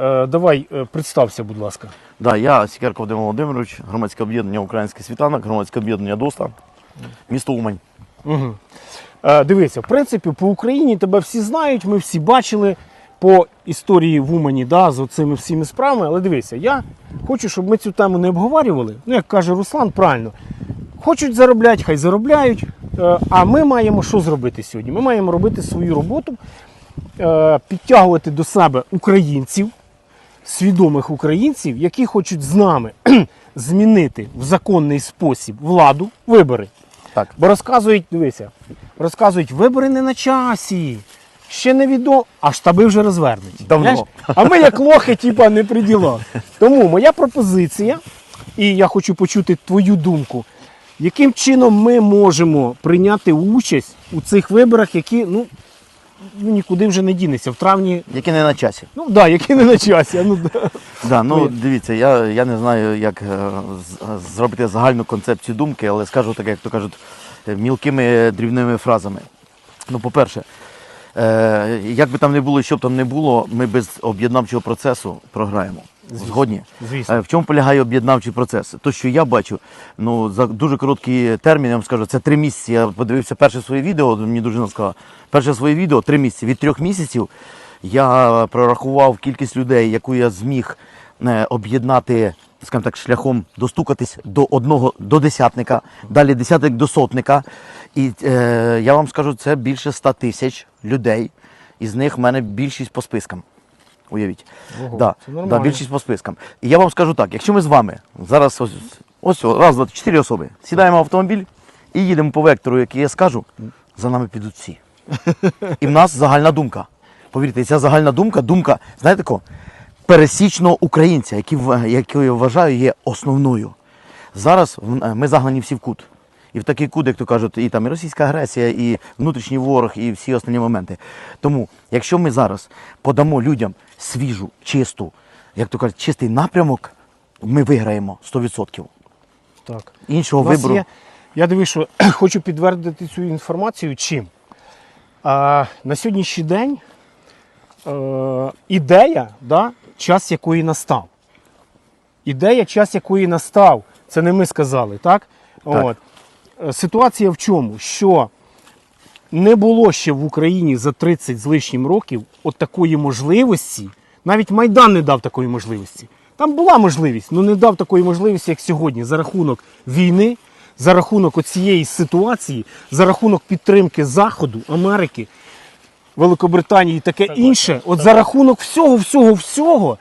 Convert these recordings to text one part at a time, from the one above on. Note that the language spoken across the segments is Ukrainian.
Е, давай е, представся, будь ласка. Да, я Сікерко Володимир Володимирович, громадське об'єднання Український світанок, громадське об'єднання ДОСТА, місто Умань. Угу. Дивися, в принципі, по Україні тебе всі знають, ми всі бачили по історії в Умані да, з оцими всіми справами. Але дивися, я хочу, щоб ми цю тему не обговорювали. Ну, як каже Руслан, правильно. Хочуть заробляти, хай заробляють. А ми маємо що зробити сьогодні? Ми маємо робити свою роботу, підтягувати до себе українців, свідомих українців, які хочуть з нами змінити в законний спосіб владу, вибори. Так. Бо розказують, дивися, розказують, вибори не на часі. Ще не відомо, а штаби вже розвернуті. Давно. Знаєш? А ми як лохи, типа, не при ділах. Тому моя пропозиція, і я хочу почути твою думку, яким чином ми можемо прийняти участь у цих виборах, які ну, ну, нікуди вже не дінеться. В травні, Які не на часі. ну так, да, які не на часі. а Ну, да. Да, ну дивіться, я, я не знаю, як е, з- зробити загальну концепцію думки, але скажу так, як то кажуть, е, мілкими дрібними фразами. Ну, по-перше, е, як би там не було, що б там не було, ми без об'єднавчого процесу програємо. Згодні. Звісно. Е, В чому полягає об'єднавчий процес? То, що я бачу, ну за дуже короткий термін, я вам скажу, це три місяці. Я подивився перше своє відео, мені дружина сказала, перше своє відео три місяці. Від трьох місяців я прорахував кількість людей, яку я зміг е, об'єднати, скажімо так, шляхом достукатись до одного до десятника, далі десятник до сотника. І е, я вам скажу, це більше ста тисяч людей. Із них в мене більшість по спискам. Уявіть. Ого, да, це да, більшість по спискам. І я вам скажу так: якщо ми з вами зараз ось, ось раз, два, чотири особи, сідаємо в автомобіль і їдемо по вектору, який я скажу, за нами підуть всі. І в нас загальна думка. Повірте, ця загальна думка, думка, знаєте кого? Пересічного українця, який, яку я вважаю є основною. Зараз ми загнані всі в кут. І в такий кут, як то кажуть, і там і російська агресія, і внутрішній ворог, і всі останні моменти. Тому, якщо ми зараз подамо людям свіжу, чисту, як то кажуть, чистий напрямок, ми виграємо 100%. Так. Іншого вибору. є, я дивлюсь, що хочу підтвердити цю інформацію чим. А, на сьогоднішній день е, ідея, да, час якої настав. Ідея, час якої настав. Це не ми сказали, так? Так. От. Е, Ситуація в чому? Що не було ще в Україні за 30 з лишнім років от такої можливості. Навіть Майдан не дав такої можливості. Там була можливість, але не дав такої можливості, як сьогодні, за рахунок війни, за рахунок оцієї ситуації, за рахунок підтримки Заходу, Америки, Великобританії і таке інше. От за рахунок всього, всього, всього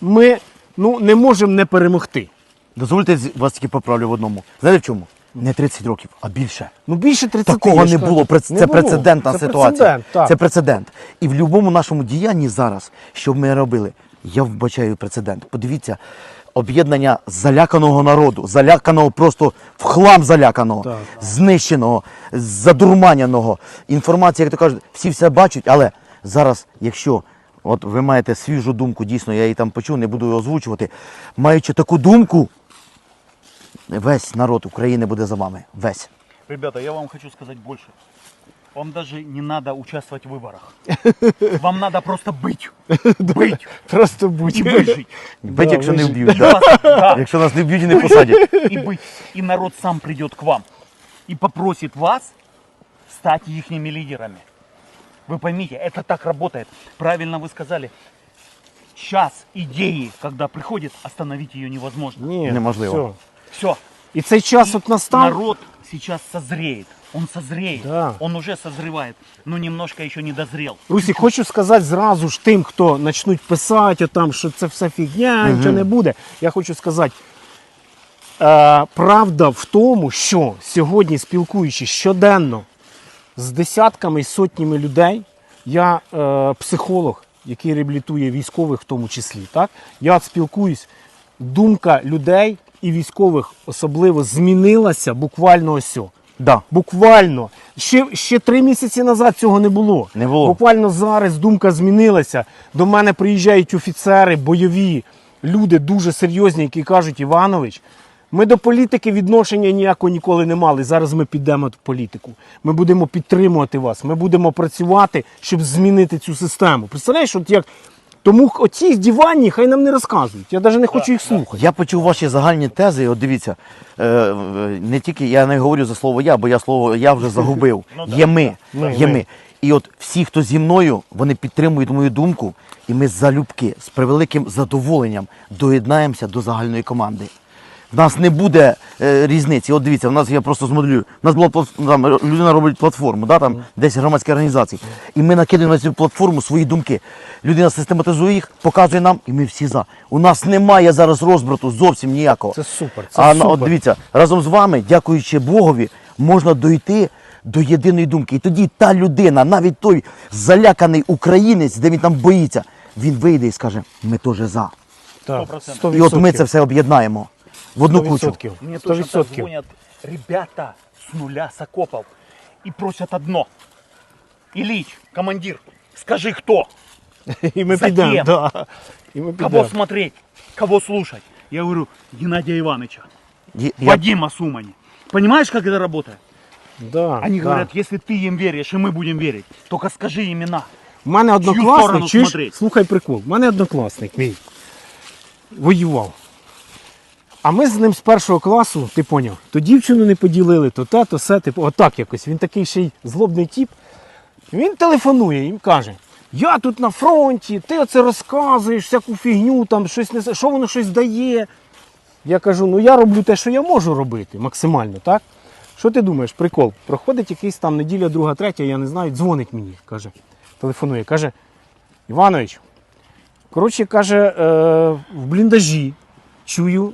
ми ну, не можемо не перемогти. Дозвольте вас тільки поправлю в одному. Знаєте в чому? Не 30 років, а більше. Ну більше 30 Такого не було. Прец- Не Це було. прецедентна Це ситуація. прецедент, так. Це прецедент. І в будь-якому нашому діянні зараз, що ми робили, я вбачаю прецедент. Подивіться, об'єднання заляканого народу, заляканого просто в хлам заляканого, Так. знищеного, задурманяного. Інформація, як то кажуть, всі все бачать, але зараз, якщо. От ви маєте свіжу думку, дійсно, я її там почув, не буду її озвучувати. Маючи таку думку, весь народ України буде за вами. Весь. Ребята, я вам хочу сказать больше. Вам даже не надо участвовать в выборах. Вам надо просто быть. Быть Просто будь. и выжить. Бить, Да, якщо не вижить. вб'ють. Да. Да, Якщо нас не вб'ють і не посадять. и быть. И народ сам придет к вам и попросит вас стать их лидерами. Вы поймите, это так работает. Правильно вы сказали. Сейчас идеи, когда приходит, остановить ее невозможно. Ні, Неможливо. все. Все. І цей час от настав. Народ сейчас созреет. Он созреет. Да. Он уже созревает. Но немножко еще не дозрел. Русі, хочу сказати зразу ж тим, хто почнуть писати там, що це все фігня, нічого не буде. Я хочу сказати, е, правда в тому, що сьогодні, спілкуючись щоденно з десятками і сотнями людей, я е, психолог, який реабілітує військових в тому числі. Так? Я спілкуюсь, думка людей і військових особливо змінилася буквально ось. Да. Буквально. Ще, ще три місяці назад цього не було. Не було. Буквально зараз думка змінилася. До мене приїжджають офіцери, бойові, люди дуже серйозні, які кажуть, Іванович, ми до політики відношення ніякого ніколи не мали. Зараз ми підемо в політику. Ми будемо підтримувати вас. Ми будемо працювати, щоб змінити цю систему. Представляєш, от як Тому оці здівання хай нам не розказують. Я навіть не хочу їх слухати. Я почув ваші загальні тези. От дивіться, е, е, не тільки я не говорю за слово я, бо я слово я вже загубив. Є ми, є ми. І от всі, хто зі мною, вони підтримують мою думку, і ми залюбки з превеликим задоволенням доєднаємося до загальної команди. В нас не буде е, різниці. От дивіться, в нас я просто змоделюю. У нас була там, людина робить платформу, да, там, десь громадські організації. І ми накидаємо на цю платформу свої думки. Людина систематизує їх, показує нам, і ми всі за. У нас немає зараз розбрату зовсім ніякого. Це супер. Це а супер. на- от дивіться, разом з вами, дякуючи Богові, можна дойти до єдиної думки. І тоді та людина, навіть той заляканий українець, де він там боїться, він вийде і скаже: ми теж за. Так, 100%. І от ми це все об'єднаємо в одну кучу. 100%. Мне точно так 100%. звонят ребята с нуля с окопов и просят одно. Ильич, командир, скажи кто? І ми За підемо. ким? Да. І ми Кого підемо. смотреть? Кого слушать? Я говорю, Геннадия Ивановича, Є- Я, Вадима Сумани. Понимаешь, как это работает? Да, Они да. говорят, если ты им веришь, и мы будем верить, только скажи имена. У мене сторону однокласник, чуєш, смотреть? слухай прикол, у мене однокласник мій воював. А ми з ним з першого класу, ти поняв, то дівчину не поділили, то те, то все, типу, отак якось. Він такий ще й злобний тіп. Він телефонує їм каже: Я тут на фронті, ти оце розказуєш, всяку фігню, там щось не що воно щось дає. Я кажу, ну я роблю те, що я можу робити, максимально, так? Що ти думаєш, прикол? Проходить якийсь там неділя, друга, третя, я не знаю, дзвонить мені, каже, телефонує, каже, Іванович, коротше, каже, е, в бліндажі чую,